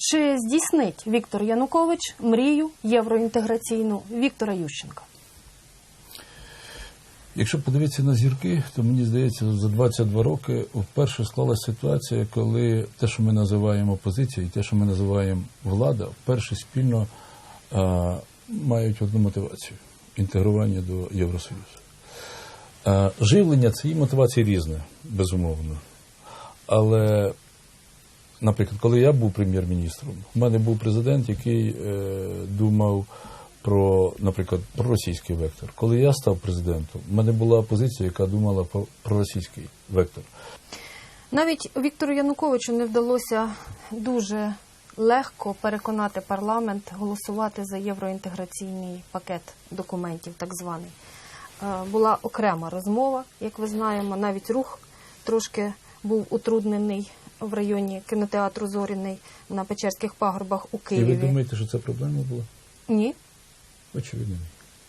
Чи здійснить Віктор Янукович мрію євроінтеграційну Віктора Ющенка? Якщо подивитися на зірки, то мені здається, за 22 роки вперше склалася ситуація, коли те, що ми називаємо опозиція, і те, що ми називаємо влада, вперше спільно а, мають одну мотивацію інтегрування до Євросоюзу. А, живлення цієї мотивації різне, безумовно. Але, наприклад, коли я був прем'єр-міністром, у мене був президент, який е, думав про, наприклад, про російський вектор. Коли я став президентом, у мене була опозиція, яка думала про, російський вектор. Навіть Віктору Януковичу не вдалося дуже легко переконати парламент голосувати за євроінтеграційний пакет документів, так званий. Е, Була окрема розмова, як ви знаємо, навіть рух трошки був утруднений в районі кінотеатру Зоріний на Печерських пагорбах у І ви думаєте, що це проблема була? Ні. Очевидно. ні.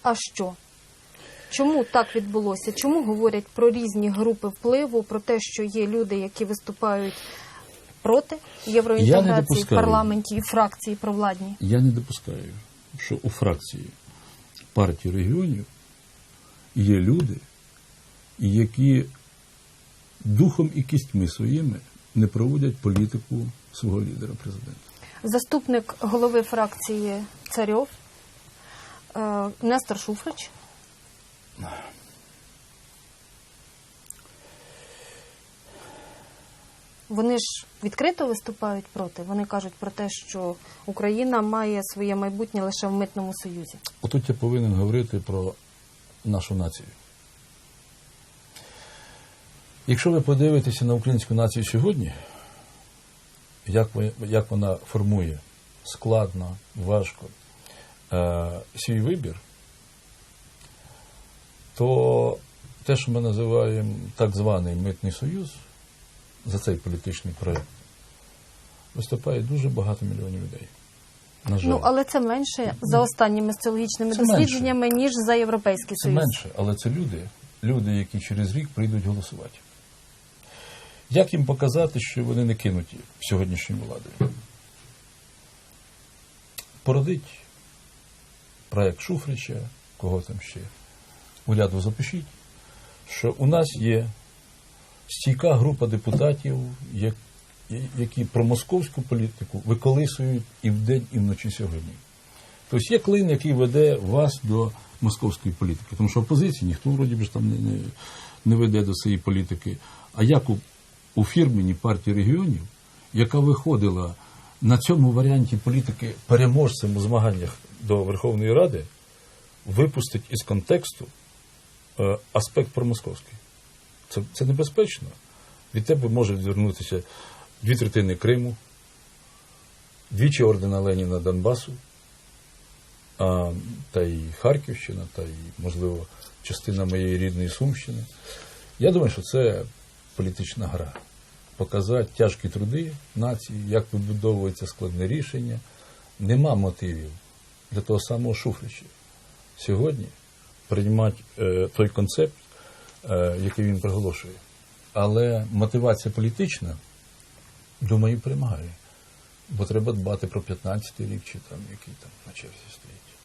А що? Чому так відбулося? Чому говорять про різні групи впливу, про те, що є люди, які виступають проти Я євроінтеграції в допускаю. парламенті і фракції провладні? Я не допускаю, що у фракції партії регіонів є люди, які духом і кістьми своїми не проводять політику свого лідера президента. Заступник голови фракції Царьов е, Нестор Шуфрич. Вони ж відкрито виступають проти. Вони кажуть про те, що Україна має своє майбутнє лише в митному союзі. Отут я повинен говорити про нашу націю. Якщо ви подивитеся на українську націю сьогодні, як, ви- як вона формує складно, важко е, свій вибір, то те, що ми називаємо так званий митний союз, за цей політичний проєкт, виступає дуже багато мільйонів людей. На жаль. Ну але це менше за останніми соціологічними Це менше. дослідженнями, ніж за європейський Це союз. менше, але це люди, люди, які через рік прийдуть голосувати. Як їм показати, що вони не кинуті сьогоднішньою владою? Породить проект Шуфрича, кого там ще, уряду запишіть, що у нас є стійка група депутатів, які про московську політику виколисують і вдень, і вночі сьогодні. Тобто є клин, який веде вас до московської політики. Тому що опозиції ніхто вроді б там не, не, не веде до цієї політики. А як у, фірмені партії регіонів, яка виходила на цьому варіанті політики переможцем у змаганнях до Верховної Ради, випустить із контексту е, аспект промосковський. Це, це небезпечно. Від тебе може звернутися дві третини Криму, двічі ордена Леніна Донбасу, а, та й Харківщина, та й, можливо, частина моєї рідної Сумщини. Я думаю, що це політична гра. Показати тяжкі труди нації, як вибудовується складне рішення. Нема мотивів для того самого Шуфрича сьогодні приймати е, той концепт, е, який він приголошує. Але мотивація політична, думаю, перемагає. Бо треба дбати про 15-й рік чи там, який там на черзі стоїть.